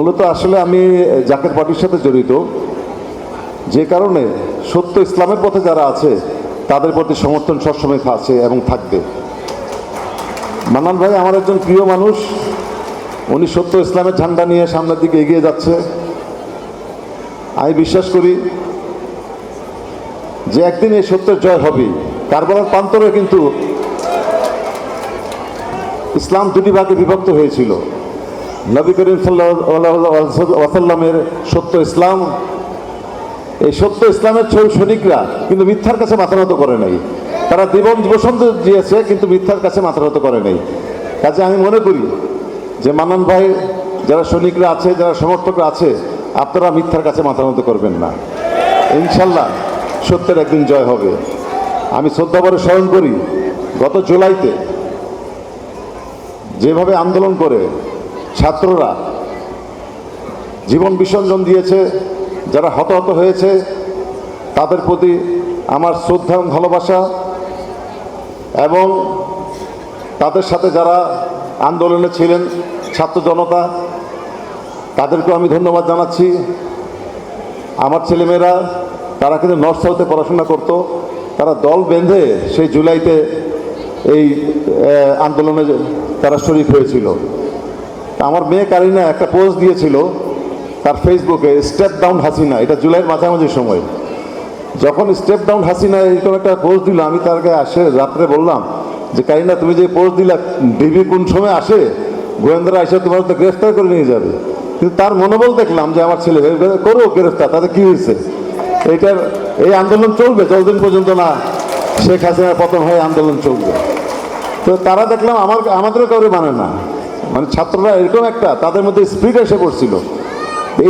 মূলত আসলে আমি জাকের পার্টির সাথে জড়িত। যে কারণে সত্য ইসলামের পথে যারা আছে, তাদের প্রতি সমর্থন সবসময় আছে এবং থাকবে। মান্নান ভাই আমার একজন প্রিয় মানুষ। উনি সত্য ইসলামের ঝান্ডা নিয়ে সামনের দিকে এগিয়ে যাচ্ছে। আমি বিশ্বাস করি যে একদিন এই সত্যের জয় হবে। কারবালার প্রান্তরে কিন্তু ইসলাম দুটি ভাগে বিভক্ত হয়েছিল। নবী করিম সাল্লামের সত্য ইসলাম, এই সত্য ইসলামের সৈনিকরা কিন্তু মিথ্যার কাছে মাথা নত করে নাই। তারা জীবন বসন্ত দিয়েছে কিন্তু মিথ্যার কাছে মাথা নত করে নাই। কাজে আমি মনে করি যে মান্নান ভাই, যারা সৈনিকরা আছে, যারা সমর্থকরা আছে, আপনারা মিথ্যার কাছে মাথা নত করবেন না। ইনশাল্লাহ সত্যের একদিন জয় হবে। আমি শ্রদ্ধাভরে স্মরণ করি, গত জুলাইতে যেভাবে আন্দোলন করে ছাত্ররা জীবন বিসর্জন দিয়েছে, যারা হতাহত হয়েছে, তাদের প্রতি আমার শ্রদ্ধা এবং ভালোবাসা এবং তাদের সাথে যারা আন্দোলনে ছিলেন ছাত্র জনতা, তাদেরকেও আমি ধন্যবাদ জানাচ্ছি। আমার ছেলেমেয়েরা, তারা কিন্তু নর্থ সাউথে পড়াশোনা করতো, তারা দল বেঁধে সেই জুলাইতে এই আন্দোলনে তারা শরিক হয়েছিল। আমার মেয়ে কারিনা একটা পোস্ট দিয়েছিল তার ফেসবুকে স্টেপ ডাউন হাসিনা এটা জুলাইয়ের মাঝামাঝি সময়। যখন স্টেপ ডাউন হাসিনা এরকম একটা পোস্ট দিল, আমি তার তারকে আসে রাত্রে বললাম যে, কারিনা, তুমি যে পোস্ট দিলা, ডিবি কোন সময় আসে? গোয়েন্দারা এসে তোমার তো গ্রেফতার করে নিয়ে যাবে। কিন্তু তার মনোবল দেখলাম যে, আমার ছেলে করো গ্রেফতার, তাতে কি হয়েছে? এইটার এই আন্দোলন চলবে, যতদিন পর্যন্ত না শেখ হাসিনার পতন হয়ে আন্দোলন চলবে। তো তারা দেখলাম আমার, আমাদেরও কাউরে মানে না। মানে ছাত্ররা এরকম একটা, তাদের মধ্যে স্পিড এসে পড়ছিল।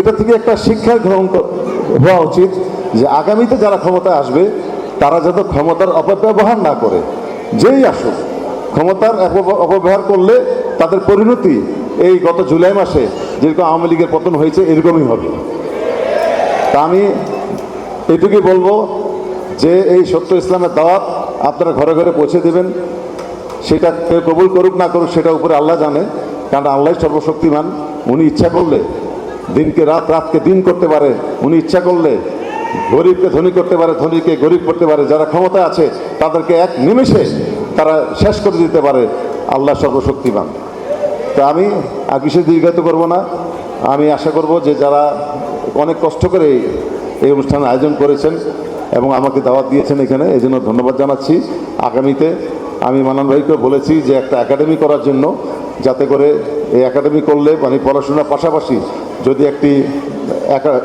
এটা থেকে একটা শিক্ষা গ্রহণ হওয়া উচিত যে আগামীতে যারা ক্ষমতায় আসবে, তারা যাতে ক্ষমতার অপব্যবহার না করে। যেই আসুক, ক্ষমতার অপব্য- অপব্যবহার করলে তাদের পরিণতি এই গত জুলাই মাসে যেরকম আওয়ামী লীগের পতন হয়েছে, এরকমই হবে। তা আমি এটুকুই বলব যে এই সত্য ইসলামের দাওয়াত আপনারা ঘরে ঘরে পৌঁছে দেবেন। সেটা কেউ কবুল করুক না করুক সেটা উপরে আল্লাহ জানে। কারণ আল্লাহ সর্বশক্তিমান, উনি ইচ্ছা করলে দিনকে রাত, রাতকে দিন করতে পারে, উনি ইচ্ছা করলে গরিবকে ধনী করতে পারে, ধনীকে গরিব করতে পারে, যারা ক্ষমতা আছে তাদেরকে এক নিমেষে তারা শেষ করে দিতে পারে, আল্লাহ সর্বশক্তিমান। তা আমি আর বিশেষ দীর্ঘায়িত করব না। আমি আশা করব যে যারা অনেক কষ্ট করে এই- অনুষ্ঠান আয়োজন করেছেন এবং আমাকে দাওয়াত দিয়েছেন এখানে এই জন্য ধন্যবাদ জানাচ্ছি। আগামীতে আমি মানান ভাইকে বলেছি যে একটা একাডেমি করার জন্য যাতে করে এই একাডেমি করলে মানে পড়াশোনার পাশাপাশি যদি একটি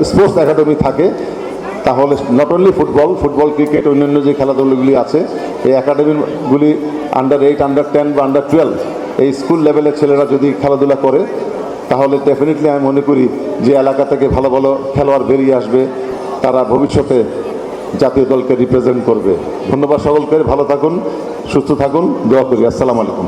স্পোর্টস একাডেমি থাকে, তাহলে not only football football, cricket, অন্যান্য যে খেলাধুলাগুলি আছে, এই একাডেমিগুলি আন্ডার এইট আন্ডার টেন বা আন্ডার টুয়েলভ এই স্কুল লেভেলের ছেলেরা যদি খেলাধুলা করে, তাহলে ডেফিনেটলি আমি মনে করি যে এলাকা থেকে ভালো ভালো খেলোয়াড় বেরিয়ে আসবে, তারা ভবিষ্যতে জাতীয় দলকে রিপ্রেজেন্ট করবে। ধন্যবাদ সকলকে ভালো থাকুন সুস্থ থাকুন দোয়া করি আসসালামু আলাইকুম।